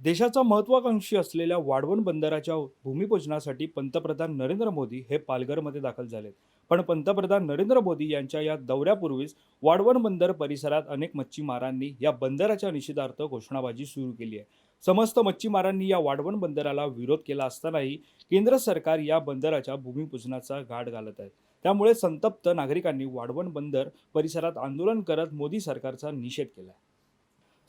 देशाचा महत्वाकांक्षी असलेल्या वाढवण बंदराच्या भूमिपूजनासाठी पंतप्रधान नरेंद्र मोदी हे पालघरमध्ये दाखल झालेत. पण पंतप्रधान नरेंद्र मोदी यांच्या या दौऱ्यापूर्वीच वाढवण बंदर परिसरात अनेक मच्छीमारांनी या बंदराच्या निषेधार्थ घोषणाबाजी सुरू केली आहे. समस्त मच्छीमारांनी या वाढवण बंदराला विरोध केला असतानाही केंद्र सरकार या बंदराच्या भूमिपूजनाचा घाट घालत आहे. त्यामुळे संतप्त नागरिकांनी वाढवण बंदर परिसरात आंदोलन करत मोदी सरकारचा निषेध केला आहे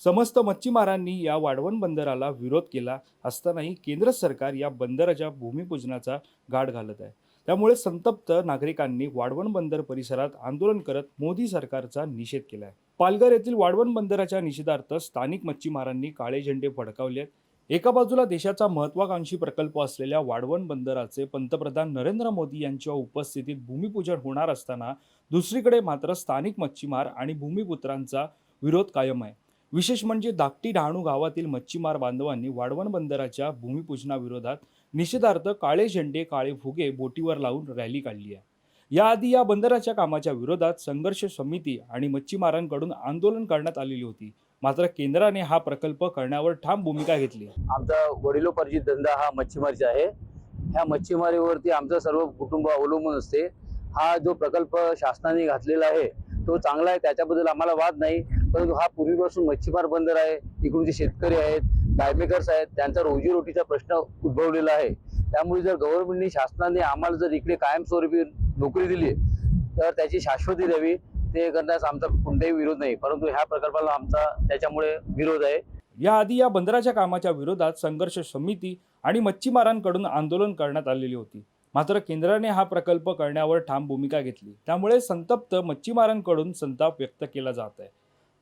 समस्त मच्छीमारांनी या वाढवण बंदराला विरोध केला असतानाही केंद्र सरकार या बंदराच्या भूमिपूजनाचा गाठ घालत आहे. त्यामुळे संतप्त नागरिकांनी वाढवण बंदर परिसरात आंदोलन करत मोदी सरकारचा निषेध केला आहे पालघर येथील वाढवण बंदराच्या निषेधार्थ स्थानिक मच्छीमारांनी काळे झेंडे फडकावले एका बाजूला देशाचा महत्वाकांक्षी प्रकल्प असलेल्या वाढवण बंदराचे पंतप्रधान नरेंद्र मोदी यांच्या उपस्थितीत भूमिपूजन होणार असताना दुसरीकडे मात्र स्थानिक मच्छीमार आणि भूमिपुत्रांचा विरोध कायम आहे. विशेष म्हणजे धाकटी डहाणू गावातील मच्छीमार बांधवांनी वाढवण बंदराच्या भूमिपूजनाविरोधात निषेधार्थ काळे झेंडे काळे फुगे बोटीवर लावून रॅली काढली आहे. याआधी या बंदराच्या कामाच्या विरोधात संघर्ष समिती आणि मच्छीमारांकडून आंदोलन करण्यात आलेली होती. मात्र केंद्राने हा प्रकल्प करण्यावर ठाम भूमिका घेतली आमचा वडिलोपार्जित धंदा हा मच्छीमारीचा आहे. ह्या मच्छीमारीवरती आमचं सर्व कुटुंब अवलंबून असते. हा जो प्रकल्प शासनाने घातलेला आहे तो चांगला आहे त्याच्याबद्दल आम्हाला वाद नाही. परंतु हा पूर्वीपासून मच्छीमार बंदर आहे इकडून जे शेतकरी आहेत डायमेकर्स आहेत त्यांचा रोजीरोटीचा प्रश्न उद्भवलेला आहे. त्यामुळे जर गव्हर्नमेंटने शासनाने आम्हाला जर इकडे कायमस्वरूपी नोकरी दिली तर त्याची शाश्वती द्यावी. ते करण्यास आमचा कोणताही विरोध नाही. परंतु ह्या प्रकल्पाला आमचा त्याच्यामुळे विरोध आहे. याआधी या बंदराच्या कामाच्या विरोधात संघर्ष समिती आणि मच्छीमारांकडून आंदोलन करण्यात आलेली होती. मात्र केंद्राने हा प्रकल्प करण्यावर ठाम भूमिका घेतली. त्यामुळे संतप्त मच्छीमारांकडून संताप व्यक्त केला जात आहे.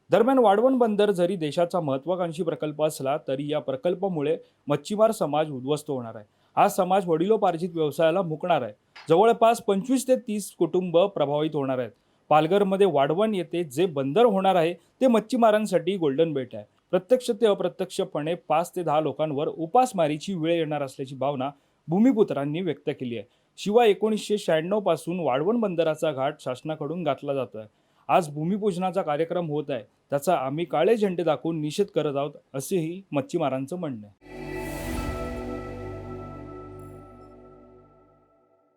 दरम्यान वाढवण बंदर जरी देशाचा महत्वाकांक्षी प्रकल्प असला तरी या प्रकल्पामुळे मच्छीमार समाज उद्ध्वस्त होणार आहे. हा समाज वडिलोपार्जित व्यवसायाला मुकणार आहे. जवळपास पंचवीस ते तीस कुटुंब प्रभावित होणार आहेत. पालघरमध्ये वाढवण येथे जे बंदर होणार आहे ते मच्छीमारांसाठी गोल्डन बेट आहे. प्रत्यक्ष ते अप्रत्यक्षपणे पाच ते दहा लोकांवर उपासमारीची वेळ येणार असल्याची भावना भूमिपुत्रांनी व्यक्त केली आहे. शिवाय एकोणीसशे शहाण्णवपासून वाढवण बंदराचा घाट शासनाकडून घातला जातोय. आज भूमिपूजनाचा कार्यक्रम होत आहे. त्याचा आम्ही काळे झेंडे दाखवून निषेध करत आहोत असेही मच्छीमारांचं म्हणणं आहे.